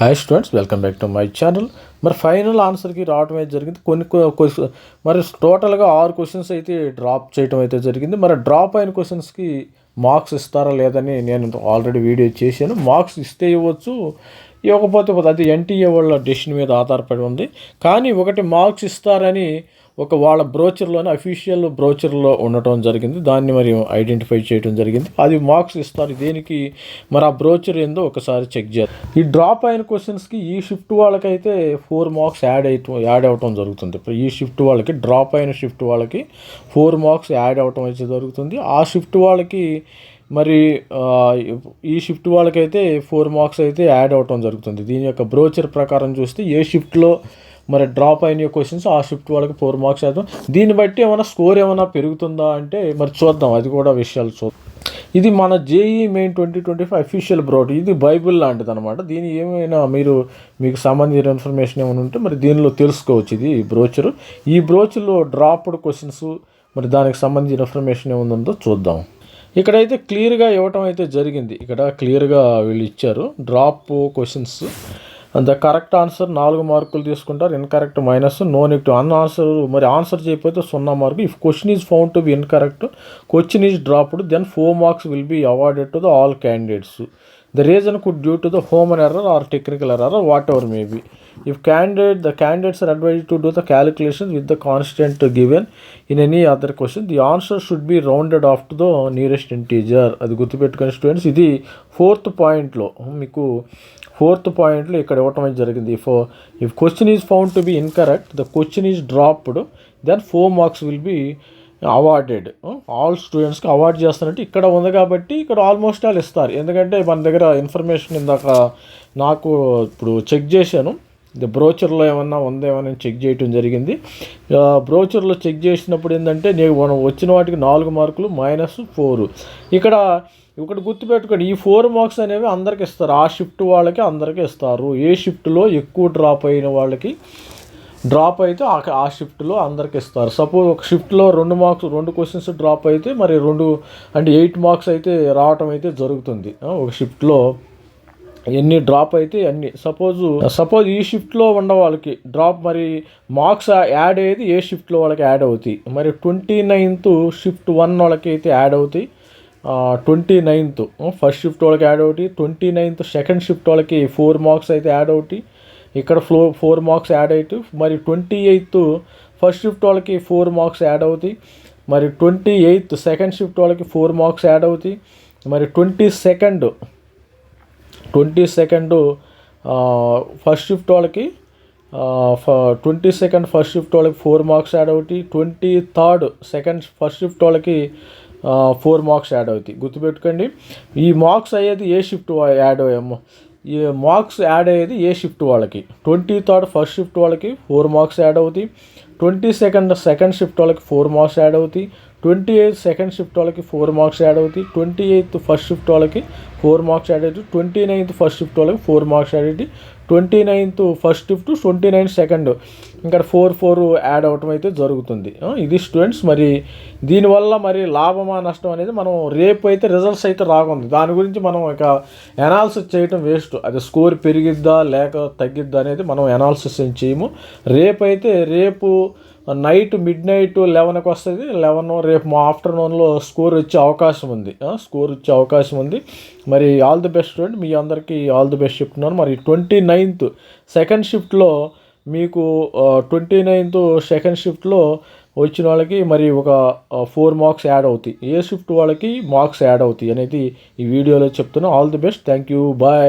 Hi students welcome back to my channel మరి final ఆన్సర్కి రావడం అయితే జరిగింది. కొన్ని క్వశ్చన్ మరి టోటల్గా ఆరు క్వశ్చన్స్ అయితే డ్రాప్ చేయడం అయితే జరిగింది. మరి డ్రాప్ అయిన క్వశ్చన్స్కి మార్క్స్ ఇస్తారా లేదని నేను ఆల్రెడీ వీడియో చేశాను. మార్క్స్ ఇస్తే ఇవ్వచ్చు. ఇవ్వకపోతే పోతే అది ఎన్టీఏ వాళ్ళ డెసిషన్ మీద ఆధారపడి ఉంది. కానీ ఒకటి మార్క్స్ ఇస్తారని ఒక వాళ్ళ బ్రోచర్లోనే అఫీషియల్ బ్రోచర్లో ఉండటం జరిగింది. దాన్ని మరి ఐడెంటిఫై చేయడం జరిగింది. అది మార్క్స్ ఇస్తారు. దేనికి? మరి ఆ బ్రోచర్ ఏందో ఒకసారి చెక్ చేయాలి. ఈ డ్రాప్ అయిన క్వశ్చన్స్కి ఈ షిఫ్ట్ వాళ్ళకైతే ఫోర్ మార్క్స్ యాడ్ అయ్యటం యాడ్ అవ్వటం జరుగుతుంది. ఇప్పుడు ఈ షిఫ్ట్ వాళ్ళకి డ్రాప్ అయిన షిఫ్ట్ వాళ్ళకి ఫోర్ మార్క్స్ యాడ్ అవ్వటం అయితే జరుగుతుంది. ఆ షిఫ్ట్ వాళ్ళకి మరి ఈ షిఫ్ట్ వాళ్ళకైతే ఫోర్ మార్క్స్ అయితే యాడ్ అవటం జరుగుతుంది. దీని యొక్క బ్రోచర్ ప్రకారం చూస్తే ఏ షిఫ్ట్లో మరి డ్రాప్ అయిన క్వశ్చన్స్ ఆ షిఫ్ట్ వాళ్ళకి ఫోర్ మార్క్స్ వేద్దాం దీన్ని బట్టి ఏమైనా స్కోర్ ఏమైనా పెరుగుతుందా అంటే మరి చూద్దాం. అది కూడా విషయాలు చూద్దాం ఇది మన JEE main twenty twenty five official broad ఇది బైబిల్ లాంటిది అనమాట దీని ఏమైనా మీరు మీకు సంబంధించిన ఇన్ఫర్మేషన్ ఏమైనా ఉంటే మరి దీనిలో తెలుసుకోవచ్చు ఇది బ్రోచర్ ఈ బ్రోచర్లో డ్రాప్డ్ క్వశ్చన్స్ మరి దానికి సంబంధించిన ఇన్ఫర్మేషన్ ఏముందో చూద్దాం. ఇక్కడైతే క్లియర్గా ఇవ్వటం అయితే జరిగింది. ఇక్కడ క్లియర్గా వీళ్ళు ఇచ్చారు. Drop questions. The correct answer నాలుగు మార్కులు తీసుకుంటారు. Incorrect minus no negative un answer మరి ఆన్సర్ చేయకపోతే సున్నా mark. If question is found to be incorrect question is dropped then four marks will be awarded to the all candidates the reason could due to the human error or technical error whatever may if candidate the candidates are advise to do the calculation with the constant given in any other question the answer should be rounded off to the nearest integer అది గుర్తుపెట్టుకుని students ఇది fourth పాయింట్లో మీకు fourth పాయింట్లో ఇక్కడ ఇవ్వటం జరిగింది. If if question is found to be incorrect the question is dropped then four marks will be awarded all స్టూడెంట్స్కి అవార్డ్ చేస్తానంటే ఇక్కడ ఉంది కాబట్టి ఇక్కడ ఆల్మోస్ట్ ఆల్ ఇస్తారు. ఎందుకంటే మన దగ్గర ఇన్ఫర్మేషన్ ఇందాక నాకు ఇప్పుడు చెక్ చేశాను. ఇది బ్రోచర్లో ఏమన్నా ఉందేమో నేను చెక్ చేయటం జరిగింది. బ్రోచర్లో చెక్ చేసినప్పుడు ఏంటంటే నేను మనం వచ్చిన వాటికి నాలుగు మార్కులు మైనస్ ఫోర్ ఇక్కడ ఇక్కడ గుర్తుపెట్టుకోండి ఈ ఫోర్ మార్క్స్ అనేవి అందరికి ఇస్తారు. ఆ షిఫ్ట్ వాళ్ళకి అందరికీ ఇస్తారు. ఏ షిఫ్ట్లో ఎక్కువ డ్రాప్ అయిన వాళ్ళకి డ్రాప్ అయితే ఆ ఆ షిఫ్ట్లో అందరికి ఇస్తారు. సపోజ్ ఒక షిఫ్ట్లో రెండు మార్క్స్ రెండు క్వశ్చన్స్ డ్రాప్ అయితే మరి రెండు అంటే ఎయిట్ మార్క్స్ అయితే రావటం అయితే జరుగుతుంది. ఒక షిఫ్ట్లో ఎన్ని డ్రాప్ అయితే అన్ని. సపోజ్ సపోజ్ ఈ షిఫ్ట్లో ఉన్న వాళ్ళకి డ్రాప్ మరి మార్క్స్ యాడ్ అయ్యేది ఏ షిఫ్ట్లో వాళ్ళకి యాడ్ అవుతాయి. మరి ట్వంటీ నైన్త్ షిఫ్ట్ వన్ వాళ్ళకి అయితే యాడ్ అవుతాయి. ట్వంటీ నైన్త్ ఫస్ట్ షిఫ్ట్ వాళ్ళకి యాడ్ అవుతాయి ట్వంటీ నైన్త్ సెకండ్ షిఫ్ట్ వాళ్ళకి ఫోర్ మార్క్స్ అయితే యాడ్ అవుతాయి ఇక్కడ ఫ్లో ఫోర్ మార్క్స్ యాడ్ అవుతాయి మరి ట్వంటీ ఎయిత్ ఫస్ట్ షిఫ్ట్ వాళ్ళకి ఫోర్ మార్క్స్ యాడ్ అవుతాయి. మరి ట్వంటీ ఎయిత్ సెకండ్ షిఫ్ట్ వాళ్ళకి ఫోర్ మార్క్స్ యాడ్ అవుతాయి. మరి twenty second twenty second first shift వాళ్ళకి ట్వంటీ సెకండ్ ఫస్ట్ షిఫ్ట్ వాళ్ళకి ఫోర్ మార్క్స్ యాడ్ అవుతాయి. Twenty third second first shift వాళ్ళకి ఫోర్ మార్క్స్ యాడ్ అవుతాయి. గుర్తుపెట్టుకోండి. ఈ మార్క్స్ అయ్యేది ఏ షిఫ్ట్ యాడ్ అయ్యామో ఈ మార్క్స్ యాడ్ అయ్యేది ఏ షిఫ్ట్ వాళ్ళకి? ట్వంటీ థర్డ్ ఫస్ట్ షిఫ్ట్ వాళ్ళకి ఫోర్ మార్క్స్ యాడ్ అవుతాయి. ట్వంటీ సెకండ్ సెకండ్ షిఫ్ట్ వాళ్ళకి ఫోర్ మార్క్స్ యాడ్ అవుతాయి. ట్వంటీ ఎయిత్ సెకండ్ షిఫ్ట్ వాళ్ళకి ఫోర్ మార్క్స్ యాడ్ అవుతాయి. ట్వంటీ ఎయిత్ ఫస్ట్ షిఫ్ట్ వాళ్ళకి ఫోర్ మార్క్స్ యాడ్ అవుతాయి. ట్వంటీ నైన్త్ ఫస్ట్ షిఫ్ట్ వాళ్ళకి four marks add అవుతాయి. Twenty ninth first shift twenty ninth second. ఇంకా four four add అవటం అయితే జరుగుతుంది. ఇది స్టూడెంట్స్ మరి దీనివల్ల మరి లాభమా నష్టం అనేది మనం రేపు అయితే రిజల్ట్స్ అయితే రాకుంది. దాని గురించి మనం ఇక ఎనాలిసిస్ చేయటం వేస్ట్ అది స్కోర్ పెరిగిద్దా లేక తగ్గిద్దా అనేది మనం ఎనాలిసిస్ ఏం చేయము. రేపు అయితే రేపు నైట్ మిడ్ నైట్ లెవెన్కి వస్తుంది. లెవెన్ రేపు మా ఆఫ్టర్నూన్లో స్కోర్ వచ్చే అవకాశం ఉంది. స్కోర్ వచ్చే అవకాశం ఉంది. మరి ఆల్ ది బెస్ట్ స్టూడెంట్ మీ అందరికీ ఆల్ ది బెస్ట్ చెప్తున్నాను. మరి ట్వంటీ నైన్త్ సెకండ్ షిఫ్ట్లో మీకు ట్వంటీ నైన్త్ సెకండ్ షిఫ్ట్లో వచ్చిన వాళ్ళకి మరి ఒక ఫోర్ మార్క్స్ యాడ్ అవుతాయి. ఏ షిఫ్ట్ వాళ్ళకి మార్క్స్ యాడ్ అవుతాయి అనేది ఈ వీడియోలో చెప్తున్నా. All the best thank you bye